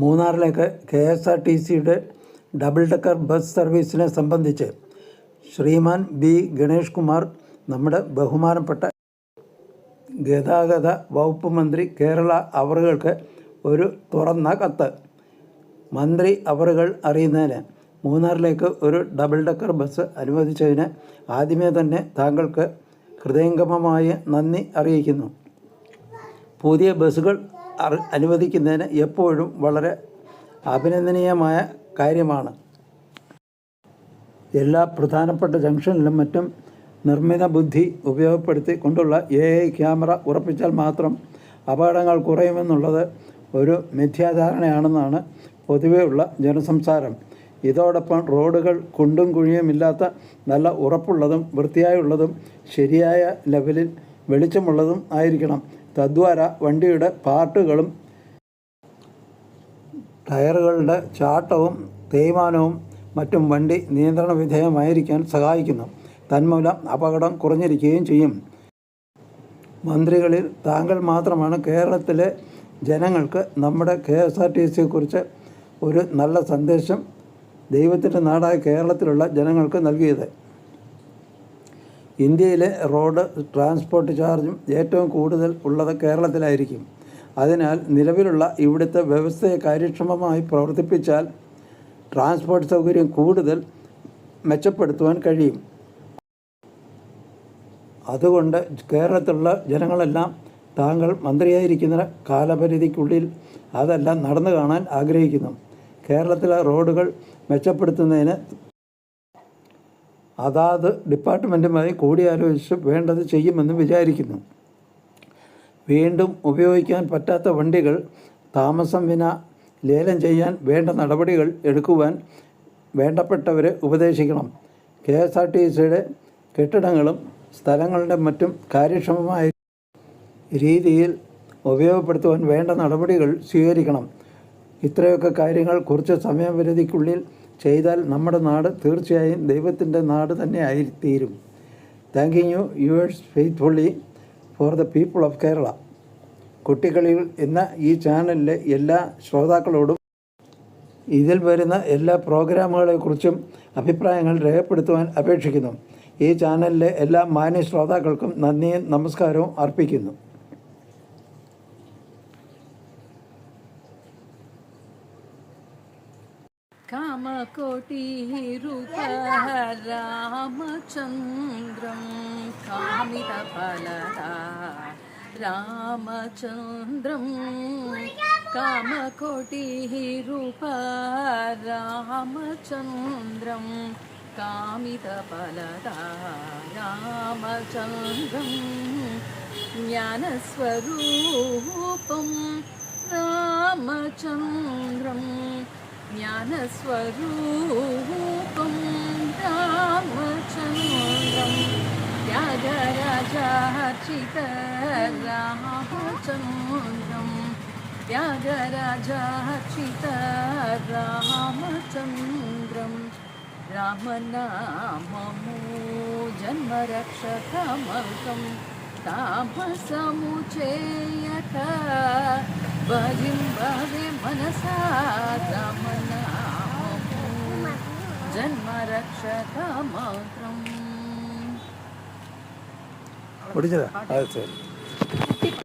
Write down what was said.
മൂന്നാറിലേക്ക് K S R T സിയുടെ double decker bus സർവീസിനെ സംബന്ധിച്ച് ശ്രീമാൻ ബി ഗണേഷ് കുമാർ നമ്മുടെ ബഹുമാനപ്പെട്ട ഗതാഗത വകുപ്പ് മന്ത്രി കേരള അവറുകൾക്ക് ഒരു തുറന്ന കത്ത്. മന്ത്രി അവറുകൾ അറിയുന്നതിന് മൂന്നാറിലേക്ക് ഒരു ഡബിൾ ഡെക്കർ ബസ് അനുവദിച്ചതിന് ആദ്യമേ തന്നെ താങ്കൾക്ക് ഹൃദയംഗമമായ നന്ദി അറിയിക്കുന്നു. പുതിയ ബസ്സുകൾ അനുവദിക്കുന്നതിന് എപ്പോഴും വളരെ അഭിനന്ദനീയമായ കാര്യമാണ്. എല്ലാ പ്രധാനപ്പെട്ട ജംഗ്ഷനിലും മറ്റും നിർമ്മിത ബുദ്ധി ഉപയോഗപ്പെടുത്തി കൊണ്ടുള്ള എ ഐ ക്യാമറ ഉറപ്പിച്ചാൽ മാത്രം അപകടങ്ങൾ കുറയുമെന്നുള്ളത് ഒരു മിഥ്യാധാരണയാണെന്നാണ് പൊതുവെയുള്ള ജനസംസാരം. ഇതോടൊപ്പം റോഡുകൾ കുണ്ടും കുഴിയുമില്ലാത്ത നല്ല ഉറപ്പുള്ളതും വൃത്തിയായുള്ളതും ശരിയായ ലെവലിൽ വെളിച്ചമുള്ളതും ആയിരിക്കണം. തദ്വാര വണ്ടിയുടെ പാർട്ടുകളും ടയറുകളുടെ ചാട്ടവും തേയ്മാനവും മറ്റും വണ്ടി നിയന്ത്രണ വിധേയമായിരിക്കാൻ സഹായിക്കുന്നു. തന്മൂലം അപകടം കുറഞ്ഞിരിക്കുകയും ചെയ്യും. മന്ത്രികളിൽ താങ്കൾ മാത്രമാണ് കേരളത്തിലെ ജനങ്ങൾക്ക് നമ്മുടെ കെ എസ് ആർ ടി സിയെക്കുറിച്ച് ഒരു നല്ല സന്ദേശം ദൈവത്തിന്റെ നാടായ കേരളത്തിലുള്ള ജനങ്ങൾക്ക് നൽകിയത്. ഇന്ത്യയിലെ റോഡ് ട്രാൻസ്പോർട്ട് ചാർജും ഏറ്റവും കൂടുതൽ ഉള്ളത് കേരളത്തിലായിരിക്കും. അതിനാൽ നിലവിലുള്ള ഇവിടുത്തെ വ്യവസ്ഥയെ കാര്യക്ഷമമായി പ്രവർത്തിപ്പിച്ചാൽ ട്രാൻസ്പോർട്ട് സൗകര്യം കൂടുതൽ മെച്ചപ്പെടുത്തുവാൻ കഴിയും. അതുകൊണ്ട് കേരളത്തിലുള്ള ജനങ്ങളെല്ലാം താങ്കൾ മന്ത്രിയായിരിക്കുന്ന കാലപരിധിക്കുള്ളിൽ അതെല്ലാം നടന്നു കാണാൻ ആഗ്രഹിക്കുന്നു. കേരളത്തിലെ റോഡുകൾ മെച്ചപ്പെടുത്തുന്നതിന് അതാത് ഡിപ്പാർട്ട്മെന്റുമായി കൂടിയാലോചിച്ച് വേണ്ടത് ചെയ്യുമെന്ന് വിചാരിക്കുന്നു. വീണ്ടും ഉപയോഗിക്കാൻ പറ്റാത്ത വണ്ടികൾ താമസം വിന ലേലം ചെയ്യാൻ വേണ്ട നടപടികൾ എടുക്കുവാൻ വേണ്ടപ്പെട്ടവരെ ഉപദേശിക്കണം. കെ എസ് ആർ ടി സിയുടെ കെട്ടിടങ്ങളും സ്ഥലങ്ങളുടെ മറ്റും കാര്യക്ഷമമായ രീതിയിൽ ഉപയോഗപ്പെടുത്തുവാൻ വേണ്ട നടപടികൾ സ്വീകരിക്കണം. ഇത്രയൊക്കെ കാര്യങ്ങൾ കുറച്ച് സമയപരിധിക്കുള്ളിൽ ചെയ്താൽ നമ്മുടെ നാട് തീർച്ചയായും ദൈവത്തിന്റെ നാട് തന്നെ ആയിത്തീരും. Thanking you yours faithfully for the people of Kerala കുട്ടികളിൽ എന്ന ഈ ചാനലിലെ എല്ലാ ശ്രോതാക്കളോടും ഇതിൽ വരുന്ന എല്ലാ പ്രോഗ്രാമുകളെക്കുറിച്ചും അഭിപ്രായങ്ങൾ രേഖപ്പെടുത്തുവാൻ അപേക്ഷിക്കുന്നു. ഈ ചാനലിലെ എല്ലാ മാന്യ ശ്രോതാക്കൾക്കും നന്ദിയും നമസ്കാരവും അർപ്പിക്കുന്നു. कामकोटिरूप रामचन्द्रं कामितफलदा रामचन्द्रं कामकोटिरूप रामचन्द्रं कामितफलदा रामचन्द्रं ज्ञानस्वरूपं रामचन्द्रम् ज्ञानस्वरूपं रामचन्द्रं त्यागराजार्चित रामचन्द्रं त्यागराजार्चित रामचन्द्रं रामनाममो जन्मरक्षकमकं భజింబే మనసా రామనామము జన్మ రక్షక మాత్రం முடிஞ்சதா அது சரி